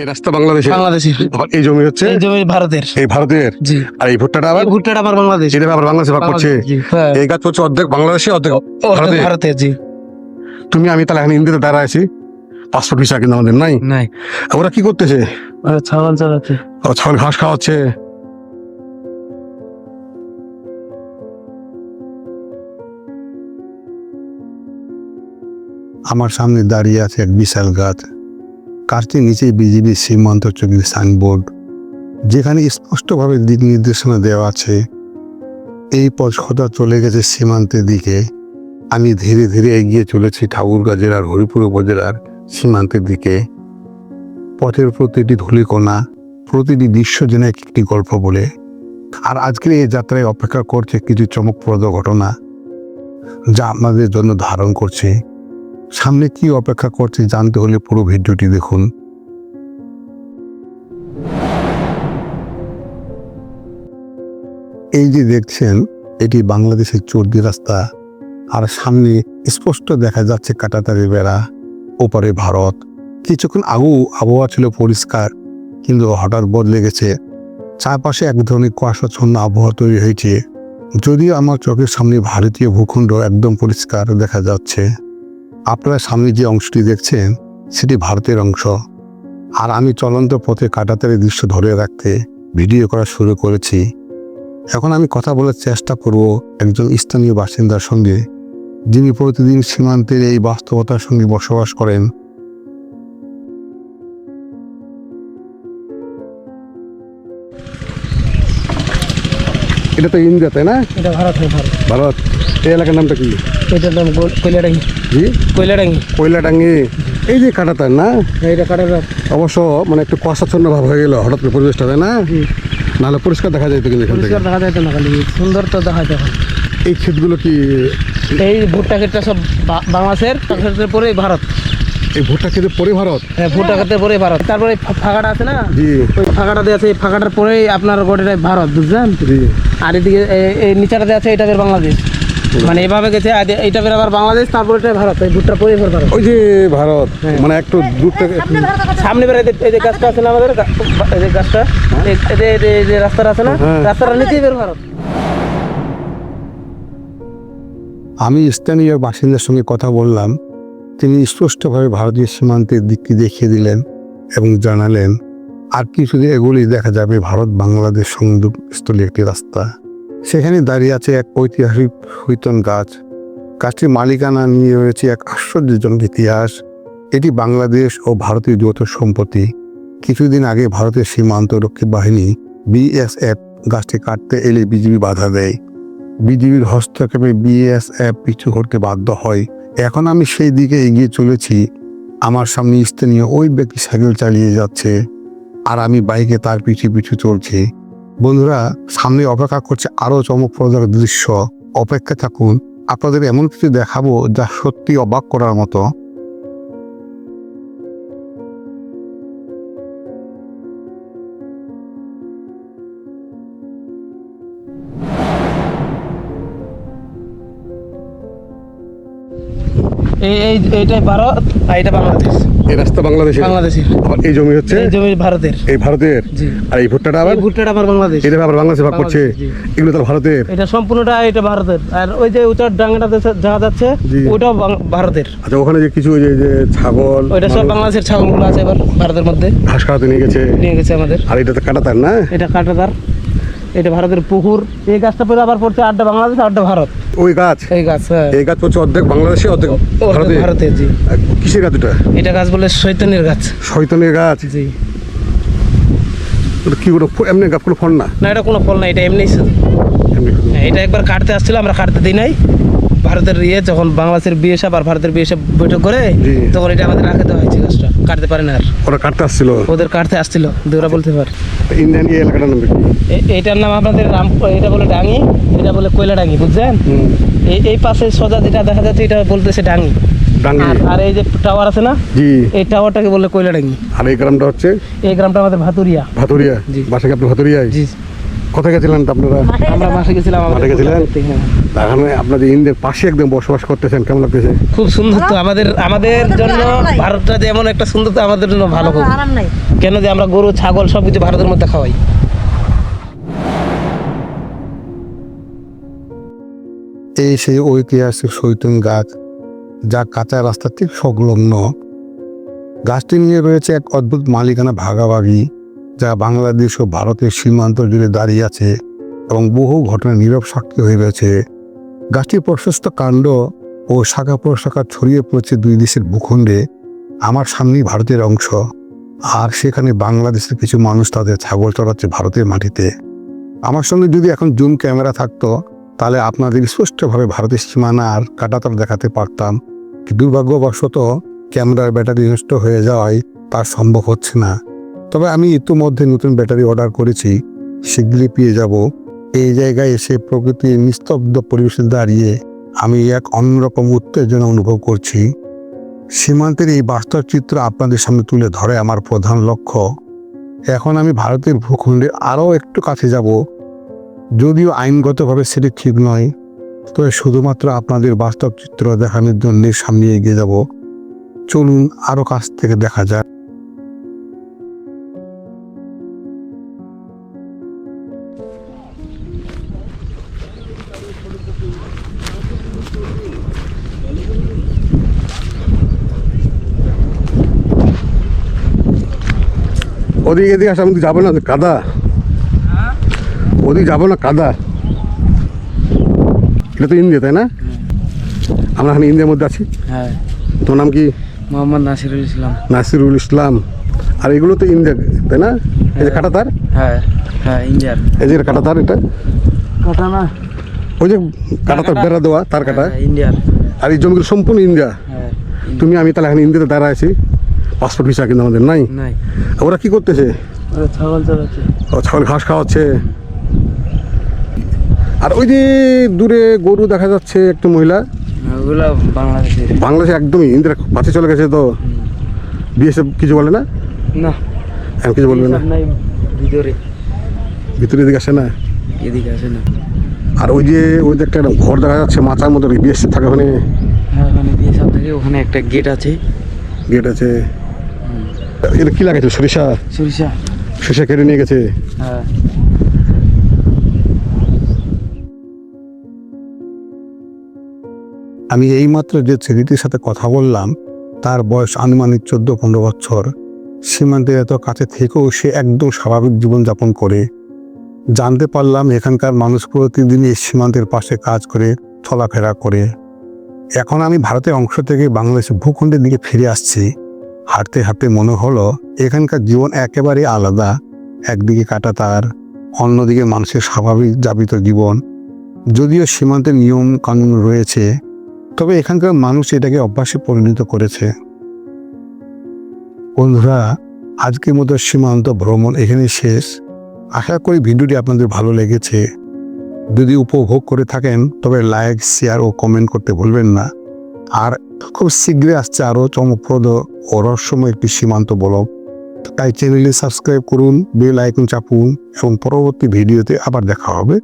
এই রাস্তা বাংলাদেশে বাংলাদেশি এই জমি হচ্ছে? এই জমি ভারতের। এই ভারতের? জি। আর এই ভুট্টাটা আবার? ভুট্টাটা আবার বাংলাদেশ। এটা আবার বাংলাদেশে ভাগ করছে। হ্যাঁ। এই গাছ হচ্ছে অর্ধেক বাংলাদেশে অর্ধেক ভারতে। ভারতের জি। তুমি আমি তাহলে এখন ইন্দিতে দাঁড়া আছি। পাসপোর্ট ভিসা কিন্তু আমাদের নাই? নাই। ওরা কি করতেছে? ছাগল চালাচ্ছে। ও ছাগল ঘাস খাওয়াচ্ছে। আমার সামনে দাঁড়িয়ে আছে এক বিশাল গাছ। গাছটির নিচে বিজিবি সীমান্ত চৌকির সাইনবোর্ড, যেখানে স্পষ্টভাবে দিক নির্দেশনা দেওয়া আছে। এই পথ সদা চলে গেছে সীমান্তের দিকে। আমি ধীরে ধীরে এগিয়ে চলেছি ঠাকুরগাঁ জেলার হরিপুর উপজেলার সীমান্তের দিকে। পথের প্রতিটি ধূলিকণা, প্রতিটি দৃশ্য যেন একটি গল্প বলে। আর আজকের এই যাত্রায় অপেক্ষা করছে কিছু চমকপ্রদ ঘটনা, যা আপনাদের জন্য ধারণ করছে। সামনে কি অপেক্ষা করছে জানতে হলে পুরো ভিডিওটি দেখুন। এই যে দেখছেন, এটি বাংলাদেশের চর্দি রাস্তা। আর সামনে স্পষ্ট দেখা যাচ্ছে কাটাতারি বেড়া, ওপারে ভারত। কিছুক্ষণ আগেও আবহাওয়া ছিল পরিষ্কার, কিন্তু হঠাৎ বদলে গেছে। চারপাশে এক ধরনের কুয়াশাচ্ছন্ন আবহাওয়া তৈরি হয়েছে। যদিও আমার চোখের সামনে ভারতীয় ভূখণ্ড একদম পরিষ্কার দেখা যাচ্ছে। আপনারা সামনে যে অংশটি দেখছেন, সেটি ভারতের অংশ। আর আমি চলন্ত পথে কাটাতারি দৃশ্য ধরে রাখতে ভিডিও করা শুরু করেছি। এখন আমি কথা বলার চেষ্টা করব একজন স্থানীয় বাসিন্দার সঙ্গে, যিনি প্রতিদিন সীমান্তের এই বাস্তবতার সঙ্গে বসবাস করেন। এটা তো ইন্ডিয়া তাই না? এটা ভারত হ্যাঁ ভারত। ভারত। এই এলাকার নামটা কি? এটার নাম কো- কয়লাডাঙ্গি জি কয়লাডাঙ্গি কয়লাডাঙ্গি এই যে কাটাতার না? এটা কাটার অবশ্য মানে একটু কুয়াশাচ্ছন্ন ভাব হয়ে গেল হঠাৎ করে পরিবেশটা তাই না? নাহলে পরিষ্কার দেখা যায় তো কিন্তু পরিষ্কার দেখা যায় তো না খালি সুন্দর তো দেখা যায় এই ক্ষেতগুলো কি এই ভুট্টা ক্ষেতটা সব বাংলাদেশের পরে ভারত। এই ভুট্টা খেতে পরে ভারত? হ্যাঁ ভুট্টা ক্ষেত্রের পরে ভারত। তারপরে ফাঁকাটা আছে না? জি। ওই ফাঁকাটা দিয়ে আছে এই ফাঁকাটার পরেই আপনার গোটাটা ভারত বুঝছেন জি। আর এদিকে এই- নিচাটাতে আছে এটা বাংলাদেশ। মানে এভাবে গেছে এইটা বের আবার বাংলাদেশ তারপর এটা ভারত এই ভুট্টার পরে এবার ভারত। ওই যে ভারত হ্যাঁ। মানে একটু দূর থেকে সামনে বের এই যে- এই যে গাছটা আছে না আমাদের এই যে গাছটা এই- এই যে- এই যে- এই যে রাস্তাটা আছে না হ্যাঁ। রাস্তাটা নিচেই বের ভারত। আমি স্থানীয় বাসিন্দার সঙ্গে কথা বললাম। তিনি স্পষ্টভাবে ভারতীয় সীমান্তের দিকটি দেখিয়ে দিলেন এবং জানালেন, আর কিছুদিন এগুলি দেখা যাবে ভারত বাংলাদেশ সংযোগস্থলী একটি রাস্তা। সেখানে দাঁড়িয়ে আছে এক ঐতিহাসিক হৈতন গাছ। গাছটির মালিকানা নিয়ে রয়েছে এক আশ্চর্যজনক ইতিহাস। এটি বাংলাদেশ ও ভারতীয় যৌথ সম্পত্তি। কিছুদিন আগে ভারতের সীমান্ত রক্ষী বাহিনী বিএসএফ গাছটি কাটতে এলে বিজিবি বাধা দেয়। বিজিবির হস্তক্ষেপে বিএসএফ পিছু করতে বাধ্য হয়। এখন আমি সেই দিকে এগিয়ে চলেছি। আমার সামনে স্থানীয় ওই ব্যক্তি সাইকেল চালিয়ে যাচ্ছে আর আমি বাইকে তার পিছু পিছু চলছি। বন্ধুরা, সামনে অপেক্ষা করছে আরও চমকপ্রদ দৃশ্য। অপেক্ষা থাকুন, আপনাদের এমন কিছু দেখাবো যা সত্যি অবাক করার মতো। এই এইটাই ভারত আর এটা বাংলাদেশ। এই রাস্তা বাংলাদেশে বাংলাদেশি আবার এই জমি হচ্ছে? এই জমি ভারতের। এই ভারতের? আর এই ভুট্টাটা আবার? ভুট্টাটা আবার বাংলাদেশ। এটা আবার বাংলাদেশে ভাগ করছে। এগুলো তো ভারতের? এটা সম্পূর্ণটা এটা ভারতের। আর ওই যে ডাঙ্গাটা যাচ্ছে ভারতের। আচ্ছা ওখানে যে কিছু ওই যে যে ছাগল ওইটা সব বাংলাদেশের ছাগলগুলো আছে এবার ভারতের মধ্যে। ঘাস খাওয়াতে নিয়ে গেছে। নিয়ে গেছে আমাদের। আর এটা তো কাটাতার না? এটা এটা ভারতের পুকুর। এই গাছটা পরে আবার পড়ছে আড্ডা বাংলাদেশ আড্ডা ভারত। ওই গাছ? এই গাছ হ্যাঁ। এই গাছ হচ্ছে অর্ধেক বাংলাদেশে অর্ধেক ভারতে। ভারতের জি। কিসের গাছ এটা এটা গাছ বলে শৈতানের গাছ। শৈতনের গাছ? জি। কি করে এমনি গাছ কোনো ফল না? না এটা কোনো ফল না এটা এমনি শুধু। হ্যাঁ, এটা একবার কাটতে আসছিল আমরা কাটতে দিই নাই। ভারতের ইয়ে যখন বাংলাদেশের বিয়ে সাপ আর ভারতের বিয়ে সাপ বৈঠক করে তখন এটা আমাদের রাখে দেওয়া হয়েছে গাছটা কাটতে পারে না আর। ওরা কাটতে আসছিল? ওদের কাটতে আসছিল দেওরা বলতে পারে। ইন্ডিয়ান এই এলাকাটার নাম কি? এ- এইটার নাম আপনাদের রাম এটা বলে ডাঙ্গি এটা বলে কয়লা ডাঙ্গি বুঝছেন এই এই পাশে সোজা যেটা দেখা যাচ্ছে এটা বলতেছে ডাঙ্গি ডাঙ্গি আর এই যে টাওয়ার আছে না জি। এই টাওয়ারটাকে বলে কয়লা ডাঙ্গি আর এই গ্রামটা হচ্ছে? এই গ্রামটা আমাদের ভাতুরিয়া। ভাতুরিয়া? জি। বাসা কি আপনি ভাতুরিয়ায়? জি। কোথায় গেছিলেন তো আপনারা আমরা মাঠে গেছিলাম আমাদের মাঠে গেছিলেন? হ্যাঁ। এখানে আপনাদের ইন্ডিয়ার পাশে একদম বসবাস করতেছেন কেমন লাগতেছে? খুব সুন্দর তো আমাদের আমাদের জন্য ভারতটা যে এমন একটা সুন্দর তো আমাদের জন্য ভালো খুব। কেন যে আমরা গরু ছাগল সব কিছু ভারতের মধ্যে খাওয়াই। এই সেই ঐতিহাসিক সৈতন গাছ যা কাঁচা রাস্তার ঠিক সংলগ্ন। গাছটি নিয়ে রয়েছে এক অদ্ভুত মালিকানা ভাগাভাগি। যা বাংলাদেশ ও ভারতের সীমান্ত জুড়ে দাঁড়িয়ে আছে এবং বহু ঘটনা নীরব সাক্ষী হয়ে রয়েছে। গাছটির প্রশস্ত কাণ্ড ও শাখা প্রশাখা ছড়িয়ে পড়েছে দুই দেশের ভূখণ্ডে, আমার সামনেই ভারতের অংশ। আর সেখানে বাংলাদেশের কিছু মানুষ তাদের ছাগল চড়াচ্ছে ভারতের মাটিতে। আমার সঙ্গে যদি এখন জুম ক্যামেরা থাকতো, তাহলে আপনাদের স্পষ্টভাবে ভারতের সীমানা আর কাটাতার দেখাতে পারতাম। দুর্ভাগ্যবশত ক্যামেরার ব্যাটারি নষ্ট হয়ে যাওয়ায় তা সম্ভব হচ্ছে না। তবে আমি ইতিমধ্যে নতুন ব্যাটারি অর্ডার করেছি। শীঘ্রই পেয়ে যাব। এই জায়গায় এসে প্রকৃতির নিস্তব্ধ পরিবেশে দাঁড়িয়ে আমি এক অন্যরকম উত্তেজনা অনুভব করছি। সীমান্তের এই বাস্তব চিত্র আপনাদের সামনে তুলে ধরে আমার প্রধান লক্ষ্য। এখন আমি ভারতের ভূখণ্ডে আরও একটু কাছে যাব। যদিও আইনগতভাবে সেটি ঠিক নয়, তবে শুধুমাত্র আপনাদের বাস্তব চিত্র দেখানোর জন্য সামনে এগিয়ে যাব। চলুন আরও কাছ থেকে দেখা যাক। ওদিকে এদিকে আসা আমি যাব না কাদা। ওদিকে যাব না কাদা। এটা তো ইন্ডিয়া তাই না? আমরা এখানে ইন্ডিয়ার মধ্যে আছি। হ্যাঁ। তোর নাম কি? মোহাম্মদ নাসিরুল ইসলাম। নাসিরুল ইসলাম। আর এগুলো তো ইন্ডিয়া তাই না? এই যে কাটাতার? হ্যাঁ। হ্যাঁ ইন্ডিয়ার এই যে কাটাতার এটা? কাটা না। ওই যে কাটাতার বেড়া দেওয়া তার কাটা? ইন্ডিয়ার আর এই জমিগুলো সম্পূর্ণ ইন্ডিয়া? হ্যাঁ তুমি আমি তাহলে এখন ইন্ডিয়াতে দাঁড়া আছি। পাসপোর্ট ভিসা কিন্তু আমাদের নাই। নাই। ওরা কি করতেছে? ছাগল ও ছাগল ঘাস খাওয়াচ্ছে। আর ওই যে দূরে গরু দেখা যাচ্ছে একটু মহিলা। বাংলাদেশে। একদমই ইন্দিরা পাশে চলে গেছে তো। বিএসএফ কিছু বলে না? না। কিছু বলবে না? ভিতরে। ভিতরে দিকে আসে না? এদিকে আসে না। আর ওই যে ওই যে একটা ঘর দেখা যাচ্ছে মাথার মতো বিএসএফ থাকে ওখানে? হ্যাঁ ওখানে থাকে ওখানে একটা গেট আছে। গেট আছে। এটা কি লাগাইছে সরিষা? সরিষা। সরিষা কেটে নিয়ে গেছে? হ্যাঁ। আমি এইমাত্র যে ছেলেটির সাথে কথা বললাম তার বয়স আনুমানিক চোদ্দ পনেরো বছর। সীমান্তের এত কাছে থেকেও সে একদম স্বাভাবিক জীবনযাপন করে। জানতে পারলাম এখানকার মানুষ প্রতিদিন এই সীমান্তের পাশে কাজ করে, চলাফেরা করে। এখন আমি ভারতের অংশ থেকে বাংলাদেশের ভূখণ্ডের দিকে ফিরে আসছি। হাঁটতে হাঁটতে মনে হলো, এখানকার জীবন একেবারে আলাদা। একদিকে কাটা তার, অন্যদিকে মানুষের স্বাভাবিক যাবিত জীবন। যদিও সীমান্তের নিয়ম কানুন রয়েছে, তবে এখানকার মানুষ এটাকে অভ্যাসে পরিণত করেছে। বন্ধুরা, আজকের মতো সীমান্ত ভ্রমণ এখানে শেষ। আশা করি ভিডিওটি আপনাদের ভালো লেগেছে। যদি উপভোগ করে থাকেন, তবে লাইক শেয়ার ও কমেন্ট করতে ভুলবেন না। আর খুব শীঘ্রই আসছে আরও চমকপ্রদ ও রহস্যময় একটি সীমান্ত বলব তাই চ্যানেলে সাবস্ক্রাইব করুন বেল আইকন চাপুন এবং পরবর্তী ভিডিওতে আবার দেখা হবে।